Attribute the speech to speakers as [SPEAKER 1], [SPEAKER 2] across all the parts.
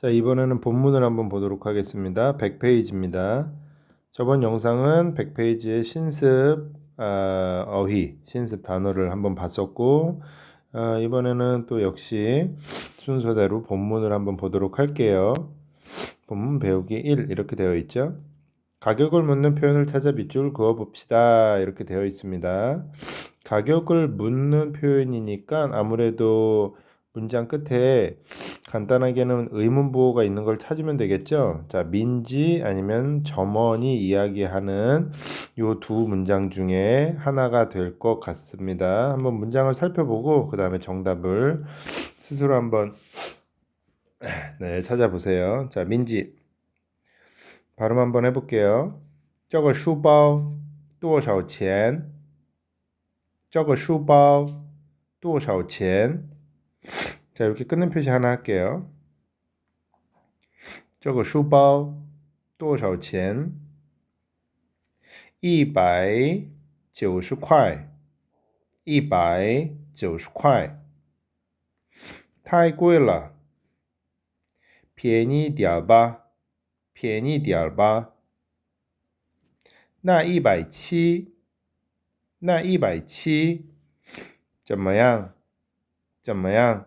[SPEAKER 1] 자, 이번에는 본문을 한번 보도록 하겠습니다. 100페이지입니다. 저번 영상은 100페이지의 신습 아, 어휘, 신습 단어를 한번 봤었고 아, 이번에는 또 역시 순서대로 본문을 한번 보도록 할게요. 본문 배우기 1 이렇게 되어 있죠. 가격을 묻는 표현을 찾아 밑줄 그어 봅시다. 이렇게 되어 있습니다. 가격을 묻는 표현이니까 아무래도 문장 끝에 간단하게는 의문 부호가 있는 걸 찾으면 되겠죠. 자, 민지 아니면 점원이 이야기하는 요 두 문장 중에 하나가 될 것 같습니다. 한번 문장을 살펴보고 그 다음에 정답을 스스로 한번 네, 찾아보세요. 자, 민지 발음 한번 해볼게요. 这个书包多少钱?这个书包多少钱? 자, 이렇게 끊는 표시 하나 할게요. 这个书包多少钱?一百九十块，一百九十块，太贵了，便宜点儿吧，便宜点儿吧。那一百七，那一百七怎么样？怎么样？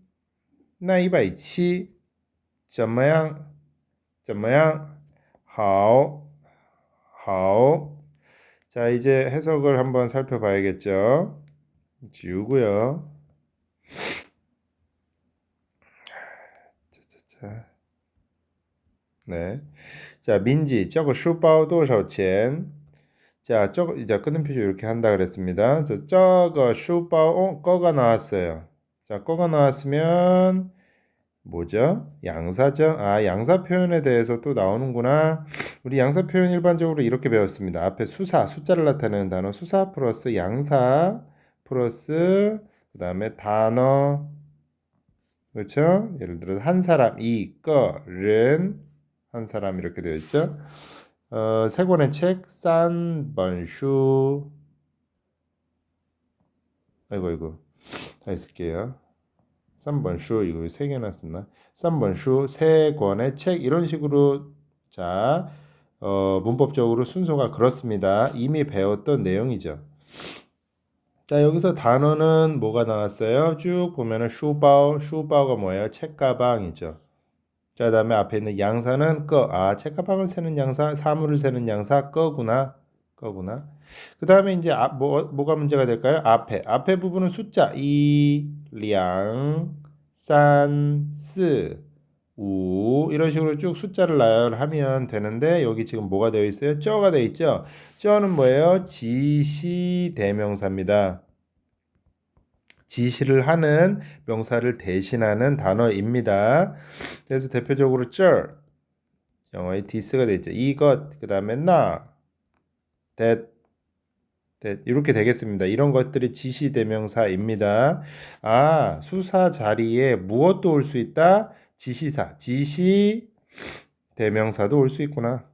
[SPEAKER 1] 那一百七怎么样？怎么样? 好, 好. 자, 이제 해석을 한번 살펴봐야겠죠. 지우고요. 자자자. 네. 자, 민지, 저거 슈바오 多少钱? 자, 저거 이제 끊는 표시 이렇게 한다 그랬습니다. 저, 저거 슈바오 어, 꺼가 나왔어요. 자, 꺼가 나왔으면 뭐죠? 양사죠? 아, 양사 표현에 대해서 또 나오는구나. 우리 양사 표현 일반적으로 이렇게 배웠습니다. 앞에 수사, 숫자를 나타내는 단어 수사 플러스 양사 플러스 그 다음에 단어 그렇죠? 예를 들어서 한 사람, 이, 거, 른, 한 사람 이렇게 되어 있죠. 어, 세 권의 책, 싼, 번슈. 아이고, 아이고. 다 있을게요. 3번 슈 이거 세 개나 썼나? 3번 슈 세 권의 책 이런 식으로 자 어, 문법적으로 순서가 그렇습니다. 이미 배웠던 내용이죠. 자 여기서 단어는 뭐가 나왔어요? 쭉 보면은 슈바오 슈바오가 뭐예요? 책가방이죠. 자 다음에 앞에 있는 양사는 꺼. 아 책가방을 세는 양사 사물을 세는 양사 꺼구나 꺼구나. 그 다음에 이제 아, 뭐, 뭐가 문제가 될까요? 앞에 앞에 부분은 숫자 2, 2, 3, 4, 5 이런 식으로 쭉 숫자를 나열하면 되는데 여기 지금 뭐가 되어 있어요? 쩌가 되어 있죠? 쩌는 뭐예요? 지시 대명사입니다. 지시를 하는 명사를 대신하는 단어입니다. 그래서 대표적으로 쩔 영어의 디스가 되어 있죠. 이것 그 다음에 나 that 네, 이렇게 되겠습니다. 이런 것들이 지시대명사입니다. 아, 수사 자리에 무엇도 올 수 있다? 지시사, 지시대명사도 올 수 있구나.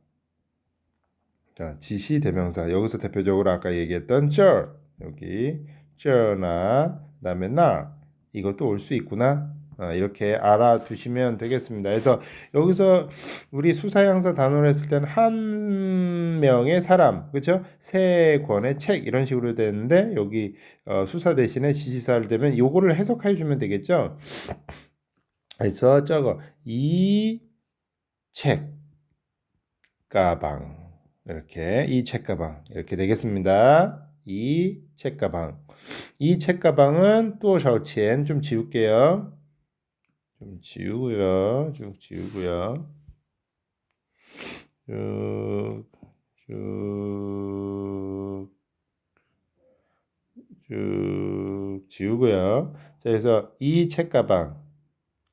[SPEAKER 1] 자, 지시대명사. 여기서 대표적으로 아까 얘기했던 쩔, 여기 쩔나, 그 다음에 나, 이것도 올 수 있구나. 어, 이렇게 알아두시면 되겠습니다. 그래서 여기서 우리 수사양사 단어를 했을 때는 한 명의 사람, 그렇죠? 세 권의 책 이런 식으로 되는데 여기 어, 수사 대신에 지시사를 되면 요거를 해석해 주면 되겠죠? 그래서 저거 이 책 가방 이렇게 이 책 가방 이렇게 되겠습니다. 이 책가방 이 책가방은 또 샤오치엔 좀 지울게요. 좀 지우고요. 쭉 지우고요. 쭉, 쭉, 쭉 지우고요. 자, 그래서 이 책가방,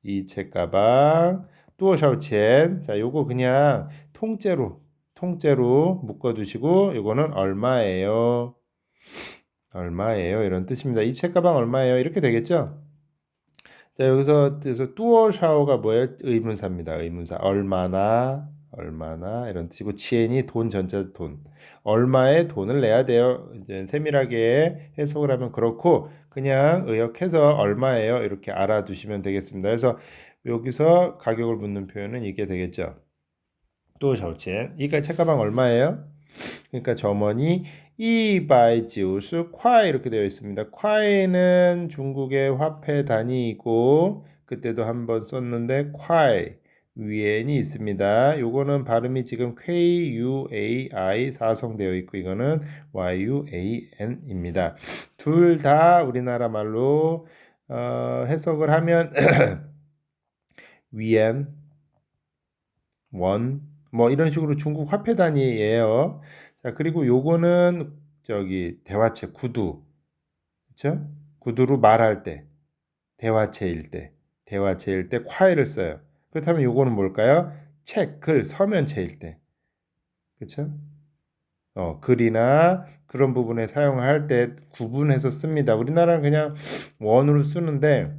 [SPEAKER 1] 이 책가방, 뚜어샤오첸. 자, 요거 그냥 통째로 통째로 묶어 두시고 요거는 얼마예요? 얼마예요? 이런 뜻입니다. 이 책가방 얼마예요? 이렇게 되겠죠? 자, 여기서 그래서 뚜어샤오가 뭐예요? 의문사입니다. 의문사. 얼마나 얼마나 이런 뜻이고 치엔이 돈 전자 돈. 얼마의 돈을 내야 돼요? 이제 세밀하게 해석을 하면 그렇고 그냥 의역해서 얼마예요? 이렇게 알아두시면 되겠습니다. 그래서 여기서 가격을 묻는 표현은 이게 되겠죠. 또 절체. 이까 책가방 얼마예요? 그러니까 점원이 이바이지우스 콰이 이렇게 되어 있습니다. 콰이는 중국의 화폐 단위이고 그때도 한번 썼는데 콰이 위엔이 있습니다. 요거는 발음이 지금 K U A I 사성되어 있고 이거는 Y U A N입니다. 둘 다 우리나라 말로 어, 해석을 하면 위엔 원 뭐 이런 식으로 중국 화폐 단위예요. 자, 그리고 요거는 저기 대화체 구두. 그렇죠? 구두로 말할 때 대화체일 때 대화체일 때 콰이를 써요. 그렇다면 요거는 뭘까요? 책, 글, 서면체일 때. 그렇죠? 어, 글이나 그런 부분에 사용할 때 구분해서 씁니다. 우리나라는 그냥 원으로 쓰는데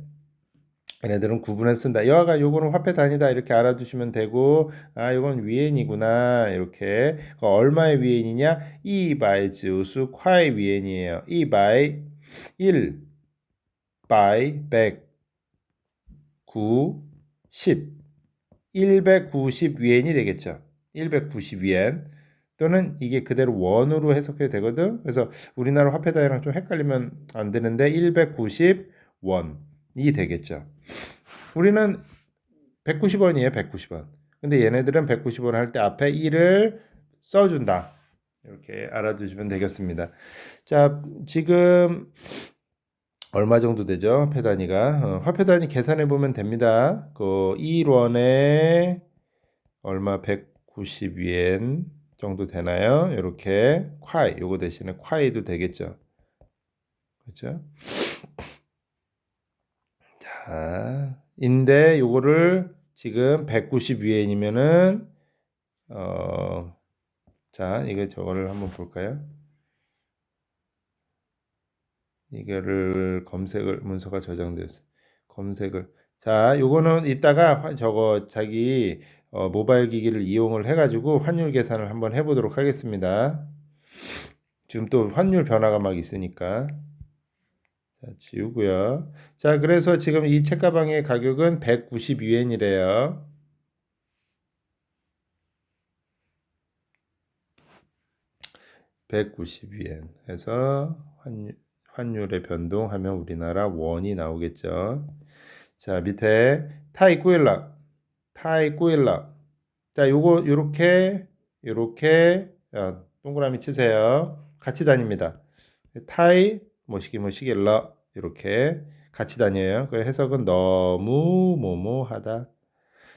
[SPEAKER 1] 얘네들은 구분해서 쓴다. 여하가 요거는 화폐 단위다 이렇게 알아두시면 되고 아 요건 위엔이구나 이렇게 그 얼마의 위엔이냐? 이바이 지우수 콰이 위엔이에요. 이바이 1 바이 100 9 10 190 위엔이 되겠죠. 190 위엔 또는 이게 그대로 원으로 해석해도 되거든. 그래서 우리나라 화폐 단위랑 좀 헷갈리면 안 되는데 190 원 이 되겠죠. 우리는 190원이에요, 190원. 근데 얘네들은 190원 할 때 앞에 1을 써준다. 이렇게 알아두시면 되겠습니다. 자, 지금 얼마 정도 되죠? 화폐 단위가. 어, 화폐 단위 계산해 보면 됩니다. 그 1원에 얼마 190엔 정도 되나요? 이렇게 콰이 요거 대신에 콰이도 되겠죠. 그렇죠? 자, 인데 요거를 지금 190위엔이면은 어, 자, 이거 저거를 한번 볼까요? 이거를 검색을 문서가 저장되었어. 검색을 자, 요거는 이따가 저거 자기 어, 모바일 기기를 이용을 해가지고 환율 계산을 한번 해보도록 하겠습니다. 지금 또 환율 변화가 막 있으니까. 자, 지우고요. 자, 그래서 지금 이 책가방의 가격은 192엔이래요. (192엔) 해서 환율, 환율의 변동하면 우리나라 원이 나오겠죠. 자, 밑에 타이 꾸일라. 타이 꾸일라. 자, 요거 요렇게 요렇게 어, 동그라미 치세요. 같이 다닙니다. 타이 뭐시기 러 이렇게 같이 다녀요. 그 해석은 너무 뭐뭐하다.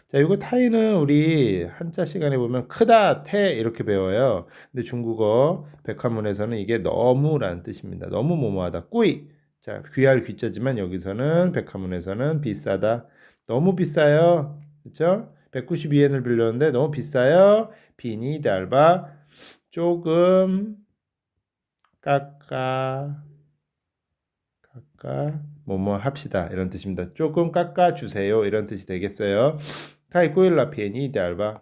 [SPEAKER 1] 자, 이거 타이는 우리 한자 시간에 보면 크다, 태 이렇게 배워요. 근데 중국어 백화문에서는 이게 너무라는 뜻입니다. 너무 뭐뭐하다. 꾸이. 자, 귀할 귀자지만 여기서는 백화문에서는 비싸다. 너무 비싸요. 그렇죠? 192엔을 빌렸는데 너무 비싸요. 비니 달바 조금 깎아 깎아 뭐뭐 합시다 이런 뜻입니다. 조금 깎아 주세요 이런 뜻이 되겠어요. 타이코일라 피에니 데알바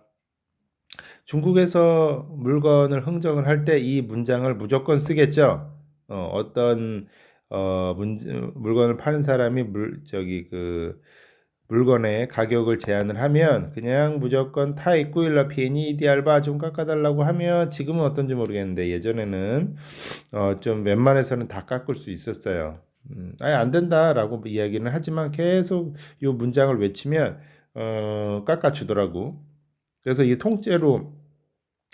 [SPEAKER 1] 중국에서 물건을 흥정을 할 때 이 문장을 무조건 쓰겠죠. 어, 어떤 어, 문, 물건을 파는 사람이 물 저기 그 물건의 가격을 제한을 하면 그냥 무조건 타이꾸일라 피에니 디알바 좀 깎아달라고 하면 지금은 어떤지 모르겠는데 예전에는 어, 좀 웬만해서는 다 깎을 수 있었어요. 음, 아예 안 된다라고 이야기는 하지만 계속 이 문장을 외치면 어, 깎아주더라고. 그래서 이 통째로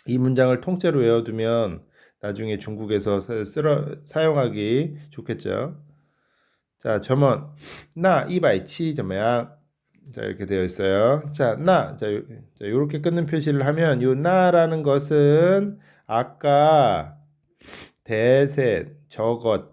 [SPEAKER 1] 이 문장을 통째로 외워두면 나중에 중국에서 쓰러, 사용하기 좋겠죠. 자, 점원 나 이바이치 점야 자 이렇게 되어 있어요. 자, 나 자, 자 이렇게 끊는 표시를 하면 요 나라는 것은 아까 대셋 저것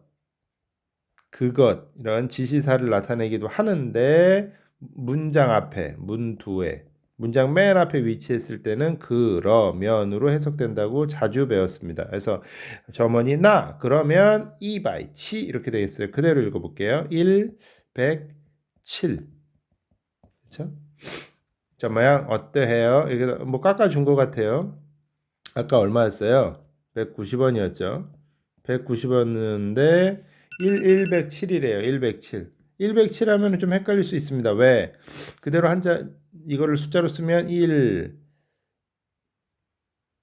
[SPEAKER 1] 그것 이런 지시사를 나타내기도 하는데 문장 앞에 문두에 문장 맨 앞에 위치했을 때는 그러면으로 해석된다고 자주 배웠습니다. 그래서 점원이 나 그러면 이 바이 치 이렇게 되겠어요. 그대로 읽어 볼게요. 1, 100, 7 그렇죠? 자 모양 어때해요? 이게 뭐 깎아 준 것 같아요. 아까 얼마였어요? 190원이었죠. 190원인데 1, 107이래요. 107. 107 하면 좀 헷갈릴 수 있습니다. 왜? 그대로 한자 이거를 숫자로 쓰면 1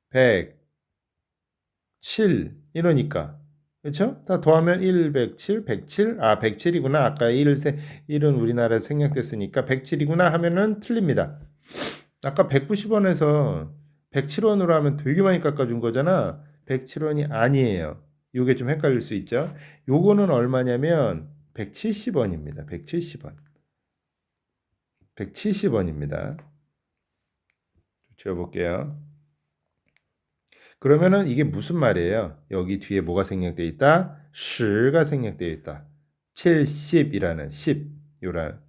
[SPEAKER 1] 100 7 이러니까 그렇죠? 다 더하면 1 107 107 아 107이구나. 아까 1을 세 1은 우리나라에 생략됐으니까 107이구나 하면은 틀립니다. 아까 190원에서 107원으로 하면 되게 많이 깎아준 거잖아. 107원이 아니에요. 요게 좀 헷갈릴 수 있죠. 요거는 얼마냐면 170원입니다. 170원. 170원입니다. 지워볼게요. 그러면은 이게 무슨 말이에요? 여기 뒤에 뭐가 생략되어 있다? 10가 생략되어 있다. 70이라는 10 요란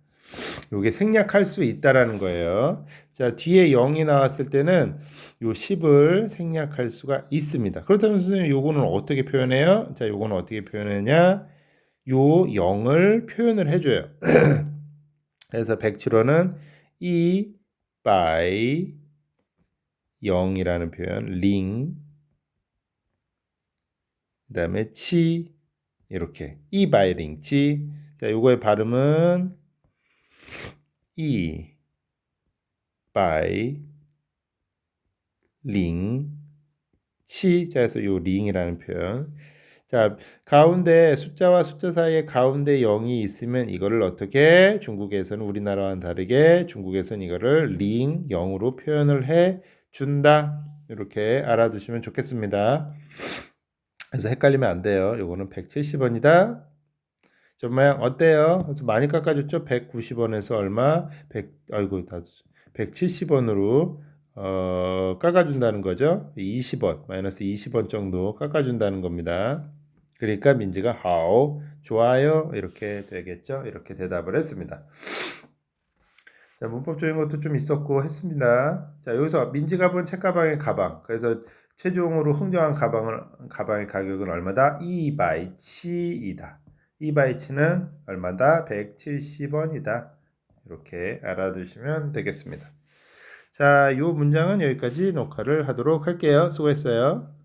[SPEAKER 1] 요게 생략할 수 있다라는 거예요. 자, 뒤에 0이 나왔을 때는 요 10을 생략할 수가 있습니다. 그렇다면 선생님 요거는 어떻게 표현해요? 자, 요거는 어떻게 표현하냐? 요 0을 표현을 해 줘요. 그래서 107호는 2 by 0이라는 표현, 링, 그 다음에 치, 이렇게 2 by 링, 치. 자, 요거의 발음은 2 by 링, 치. 자, 그래서 요 링이라는 표현. 자, 가운데 숫자와 숫자 사이에 가운데 0이 있으면 이거를 어떻게 중국에서는 우리나라와는 다르게 중국에서는 이거를 링 0으로 표현을 해 준다. 이렇게 알아두시면 좋겠습니다. 그래서 헷갈리면 안 돼요. 요거는 170원이다. 정말 어때요? 많이 깎아줬죠? 190원에서 얼마? 100 아이고 다 170원으로 어, 깎아준다는 거죠. 20원, 마이너스 20원 정도 깎아준다는 겁니다. 그러니까 민지가 하오, 좋아요 이렇게 되겠죠. 이렇게 대답을 했습니다. 자, 문법적인 것도 좀 있었고 했습니다. 자, 여기서 민지가 본 책가방의 가방. 그래서 최종으로 흥정한 가방을 가방의 가격은 얼마다? 2바이치이다. 2바이치는 얼마다? 170원이다. 이렇게 알아두시면 되겠습니다. 자, 이 문장은 여기까지 녹화를 하도록 할게요. 수고했어요.